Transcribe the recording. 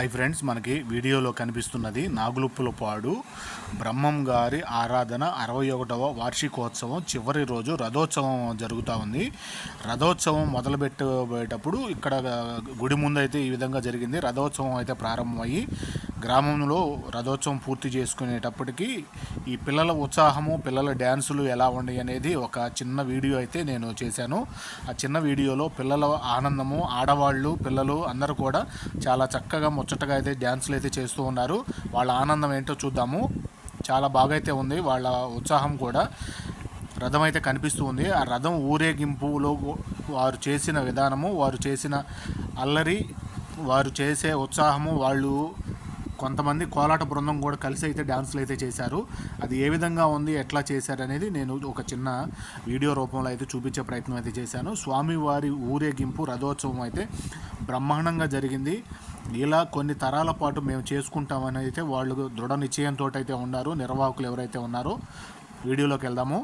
Hi friends మనకి వీడియోలో కనిపిస్తున్నది నాగులుప్పులపాడు బ్రహ్మం గారి ఆరాధన అరవై ఒకటవ వార్షికోత్సవం. చివరి రోజు రథోత్సవం జరుగుతూ ఉంది. రథోత్సవం మొదలుపెట్టేటప్పుడు ఇక్కడ గుడి ముందు అయితే ఈ విధంగా జరిగింది. రథోత్సవం అయితే ప్రారంభమయ్యి గ్రామంలో రథోత్సవం పూర్తి చేసుకునేటప్పటికి ఈ పిల్లల ఉత్సాహము పిల్లల డ్యాన్సులు ఎలా ఉన్నాయి అనేది ఒక చిన్న వీడియో అయితే నేను చేశాను. ఆ చిన్న వీడియోలో పిల్లల ఆనందము ఆడవాళ్ళు పిల్లలు అందరూ కూడా చాలా చక్కగా ముచ్చటగా అయితే డ్యాన్సులు అయితే చేస్తూ ఉన్నారు. వాళ్ళ ఆనందం ఏంటో చూద్దాము. చాలా బాగా అయితే ఉంది. వాళ్ళ ఉత్సాహం కూడా రథం అయితే కనిపిస్తూ ఉంది. ఆ రథం ఊరేగింపులో వారు చేసిన విధానము వారు చేసిన అల్లరి వారు చేసే ఉత్సాహము వాళ్ళు కొంతమంది కోలాట బృందం కూడా కలిసి అయితే డ్యాన్సులు అయితే చేశారు. అది ఏ విధంగా ఉంది ఎట్లా చేశారు అనేది నేను ఒక చిన్న వీడియో రూపంలో అయితే చూపించే ప్రయత్నం అయితే చేశాను. స్వామివారి ఊరేగింపు రథోత్సవం అయితే బ్రహ్మాండంగా జరిగింది. ఇలా కొన్ని తరాల పాటు మేము చేసుకుంటామని అయితే వాళ్ళు దృఢ నిశ్చయంతో అయితే ఉన్నారు. నిర్వాహకులు ఎవరైతే ఉన్నారో వీడియోలోకి వెళ్దాము.